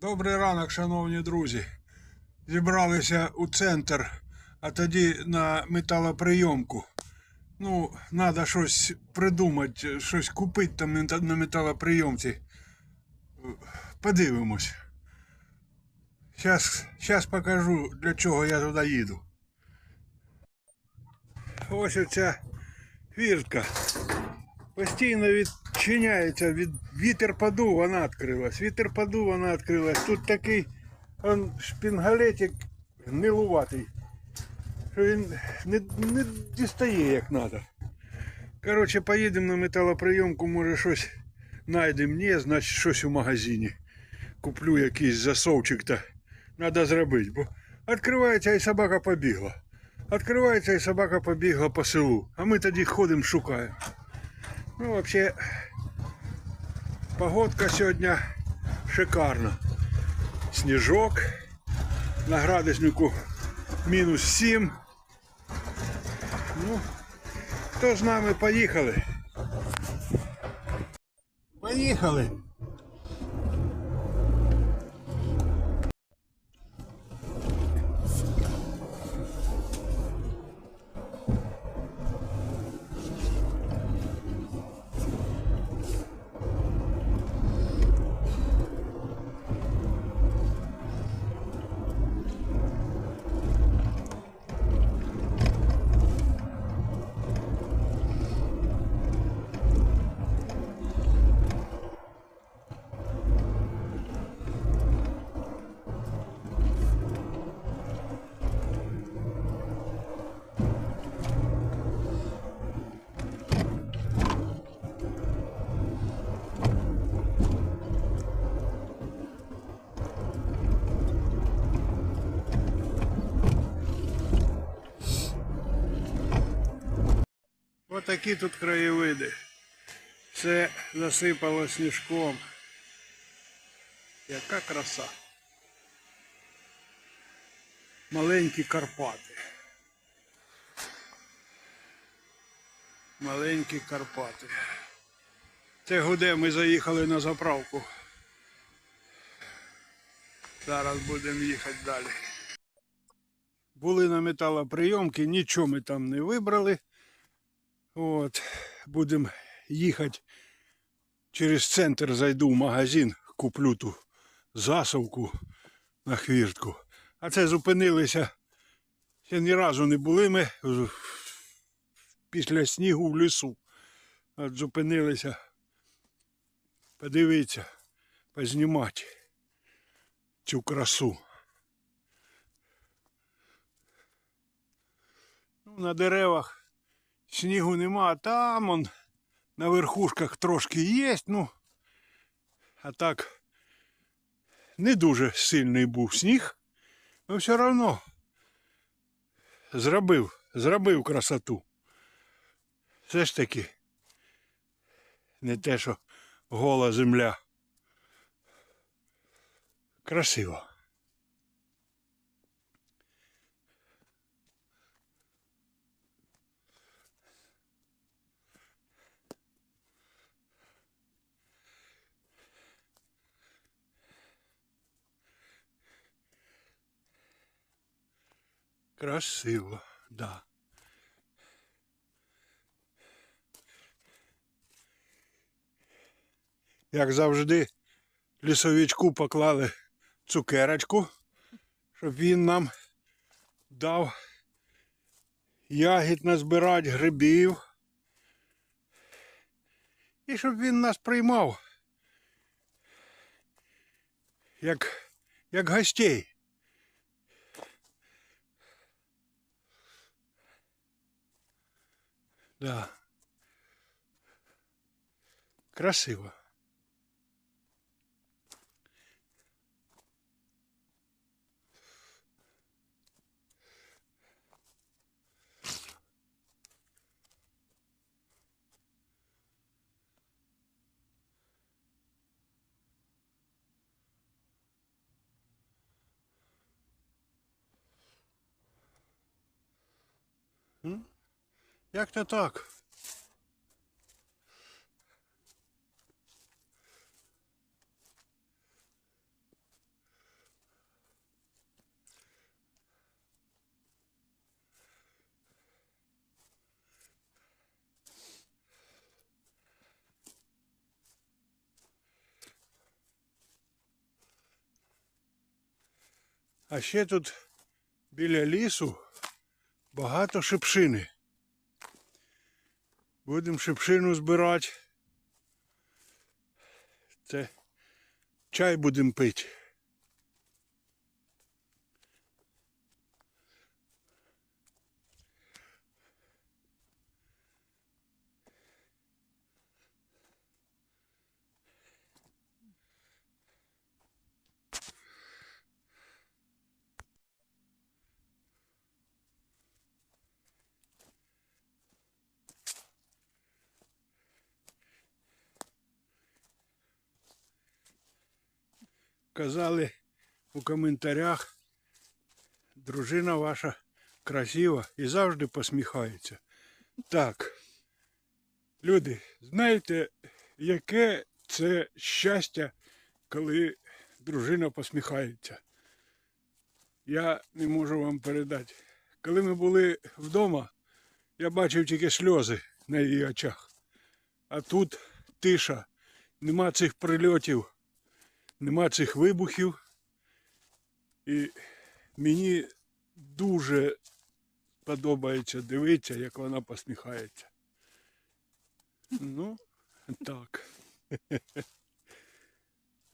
Добрий ранок, шановні друзі. Зібралися у центр, а тоді на металоприйомку. Ну, треба щось придумати, щось купити там на металоприйомці. Подивимось. Зараз, зараз покажу, для чого я туди їду. Ось оця хвіртка. Постійно відчиняється, від вітер подув, вона відкрилась. Вітер подув, вона відкрилась. Тут такий он, шпінгалетик гнилуватий. Що він не, не дістає як треба. Коротше, поїдемо на металоприйомку, може щось знайдемо. Ні, значить щось у магазині. Куплю якийсь засовчик та треба зробити. Бо відкривається і собака побігла. Відкривається і собака побігла по селу. А ми тоді ходимо, шукаємо. Ну, вообще, погодка сегодня шикарна. Снежок на градуснику мінус 7. Ну, хто з нами поїхали? Поїхали. Отакі тут краєвиди. Все засипало сніжком. Яка краса. Маленькі Карпати. Маленькі Карпати. Це гуде ми заїхали на заправку. Зараз будемо їхати далі. Були на металоприйомки, нічого ми там не вибрали. От, будемо їхати через центр, зайду в магазин, куплю ту засовку на хвіртку. А це зупинилися. Ще ні разу не були ми після снігу в лісу. От зупинилися. Подивіться, познімати цю красу. Ну, на деревах Снігу нема, там он на верхушках трошки є, ну. А так не дуже сильний був сніг, але все одно зробив, зробив красоту. Все ж таки не те, що гола земля. Красиво. Красиво, да. Як завжди, лісовичку поклали цукерочку, щоб він нам дав ягід назбирати, грибів. І щоб він нас приймав як, як гостей. Да. Красиво. М? Як не так? А ще тут біля лісу багато шипшини. Будемо шипшину збирати. Це чай будемо пити. Казали у коментарях, дружина ваша красива і завжди посміхається. Так. Люди, знаєте, яке це щастя, коли дружина посміхається? Я не можу вам передати. Коли ми були вдома, я бачив тільки сльози на її очах. А тут тиша, нема цих прильотів, нема цих вибухів. І мені дуже подобається дивитися, як вона посміхається. Ну, так.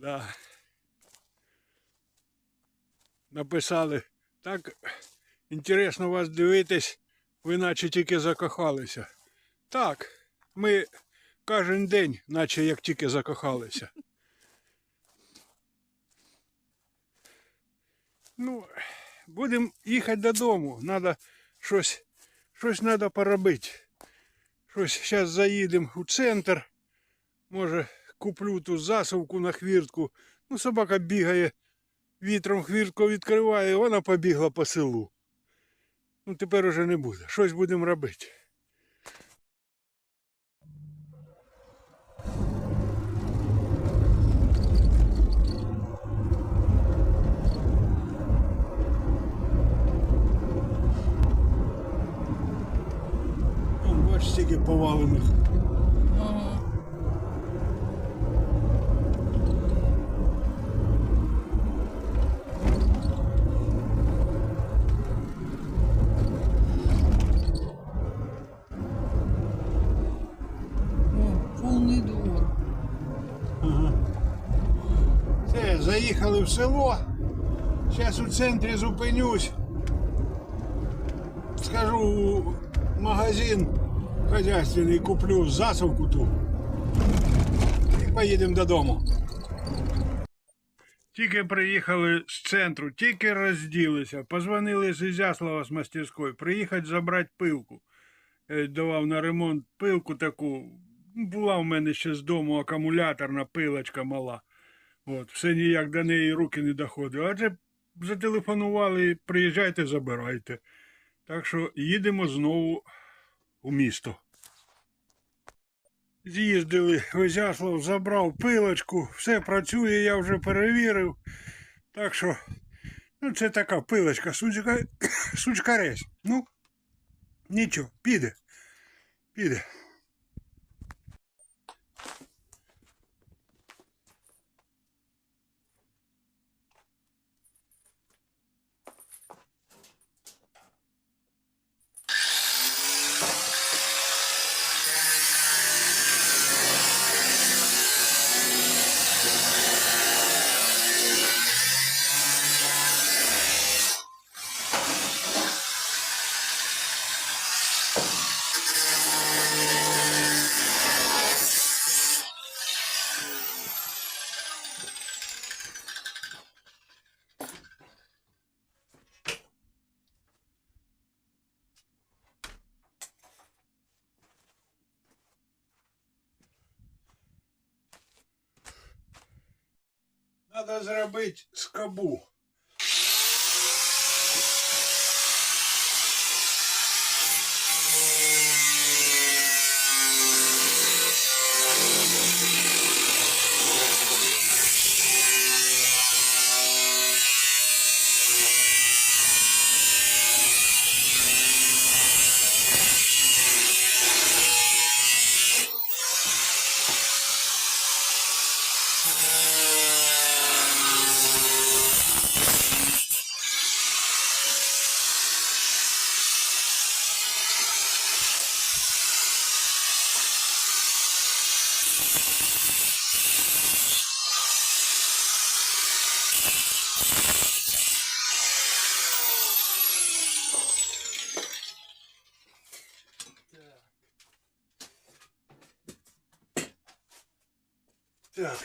Да. Написали, так інтересно вас дивитись, ви наче тільки закохалися. Так, ми кожен день, наче як тільки закохалися. Ну, будемо їхати додому. Надо щось, щось треба поробити. Щось зараз заїдемо у центр. Може, куплю ту засувку на хвіртку. Ну, собака бігає, вітром хвіртку відкриває, вона побігла по селу. Ну, тепер уже не буде. Щось будемо робити. Бач, повалених. Ага. О, повний двор. Все, заїхали в село. Зараз у центрі зупинюсь. Схожу у магазин хозяйственний, куплю засувку ту. І поїдемо додому. Тільки приїхали з центру, тільки розділися. Позвонили з Ізяслава з мастерської. Приїхати забрати пилку. Е, Давав на ремонт пилку таку. Була в мене ще з дому акумуляторна пилочка мала. От, все ніяк до неї руки не доходили. Адже зателефонували, приїжджайте, забирайте. Так що їдемо знову у місто. З'їздили Везяслав, забрав пилочку, все працює, я вже перевірив. Так що, ну, це така пилочка, сучка, сучкаресь. Ну, нічого, піде. Піде. Надо зробити скобу.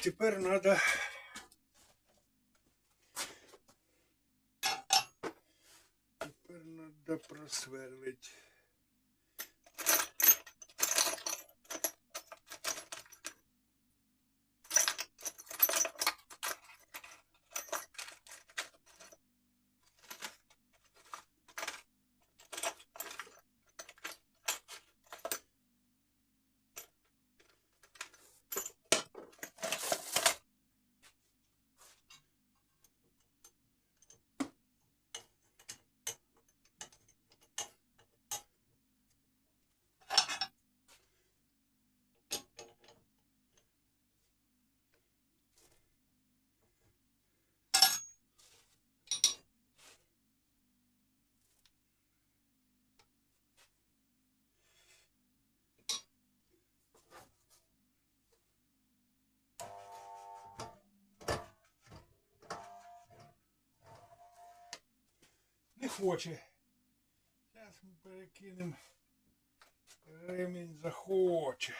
Тепер надо. Тепер надо просверлить. Хоче. Зараз ми перекинемо. Ремінь захоче.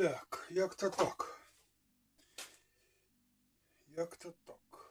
Так, як то так. Як то так.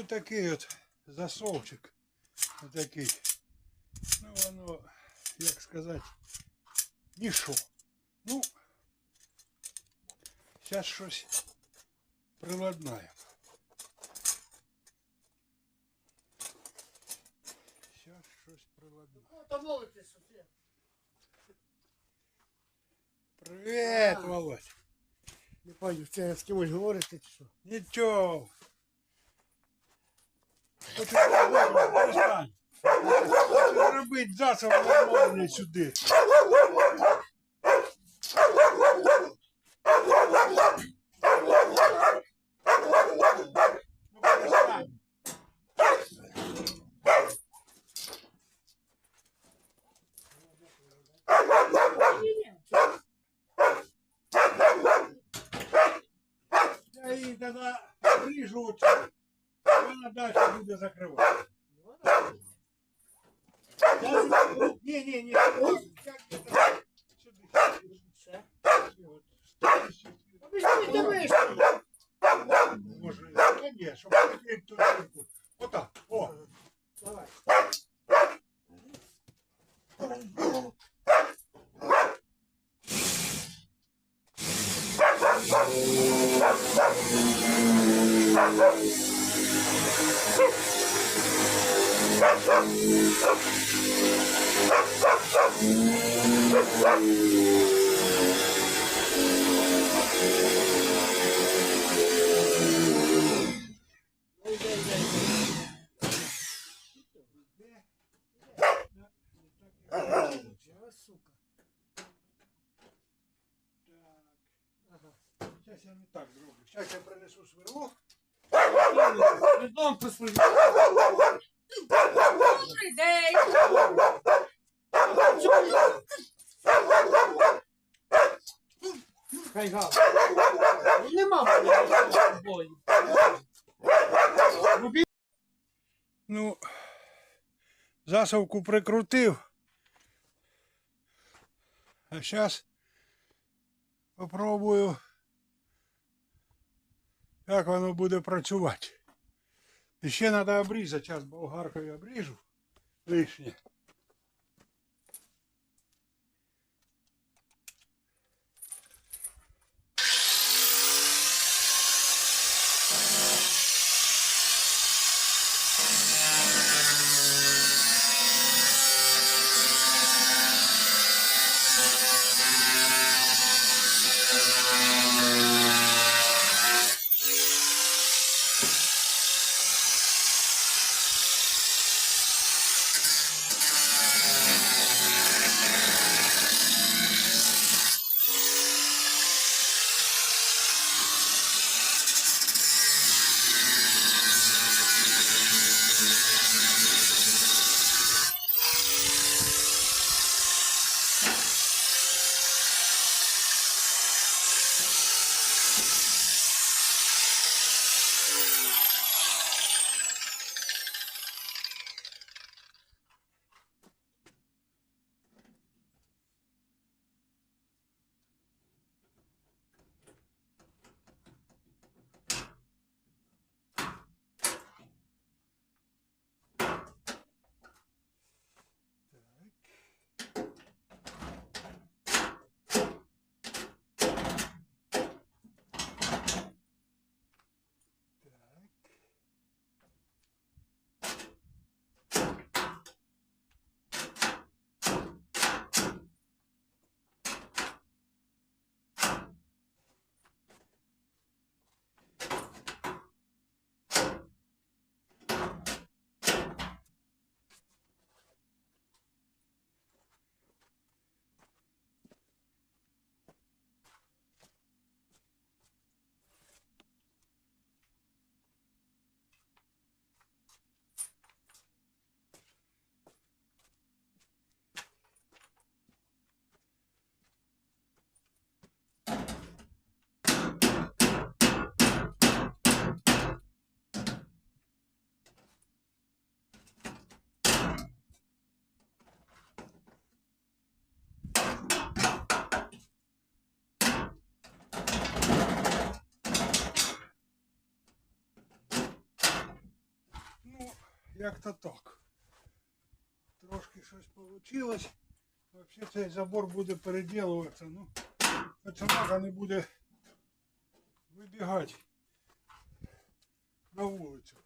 Ну такий от засовчик. Отакий. Ну воно, як сказати, І що? Ну, зараз щось приладнаємо. Зараз щось приладнаємо. Домовитись, Софія. Привіт, А. Володь. Не пам'ятаю, це з кимось говорити чи що? Нічого. Хочу зробити, перестань. Хочу зробити засоб нормальний сюди. Ну, перестань. Я її тоді ріжу оце. Вона далі буде закривати. Ні, ні, ні. Ось, як це так? Сюди. Все. Сюди. Ви ж не дивишся. Може, ні, щоб прикрити ту Сука? Ага. Зараз я не так зроблю. Зараз я принесу сверло. Добрий день! Хай гав. Ну нема бою. Ну, засовку прикрутив. А зараз попробую, як воно буде працювати. І ще треба обрізати, зараз болгаркою обріжу лишнє. Ну, як то так. Трошки щось вийшло. Взагалі цей забор буде переділуватися. Ну, собака не буде вибігати на вулицю.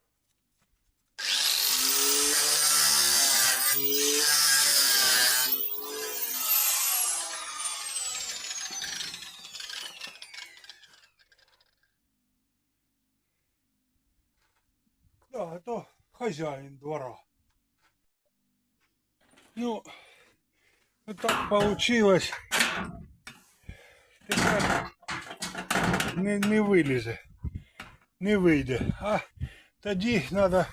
Да, то хозяин двора. Ну, вот так получилось. Тепер не, не вилізе. Не вийде. А тоді треба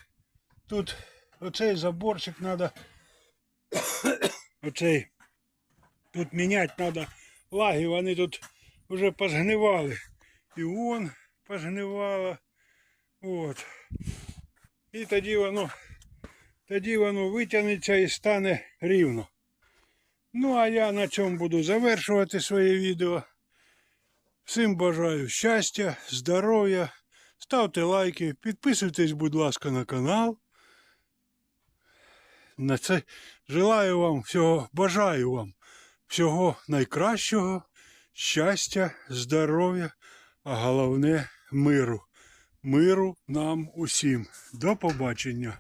тут оцей заборчик треба оцей тут міняти треба лаги, вони тут вже позгнивали. І вон позгнивало. От. І тоді воно, тоді воно витягнеться і стане рівно. Ну, а я на цьому буду завершувати своє відео. Всім бажаю щастя, здоров'я, ставте лайки, підписуйтесь, будь ласка, на канал. На це желаю вам всього, бажаю вам всього найкращого, щастя, здоров'я, а головне миру. Миру нам усім. До побачення.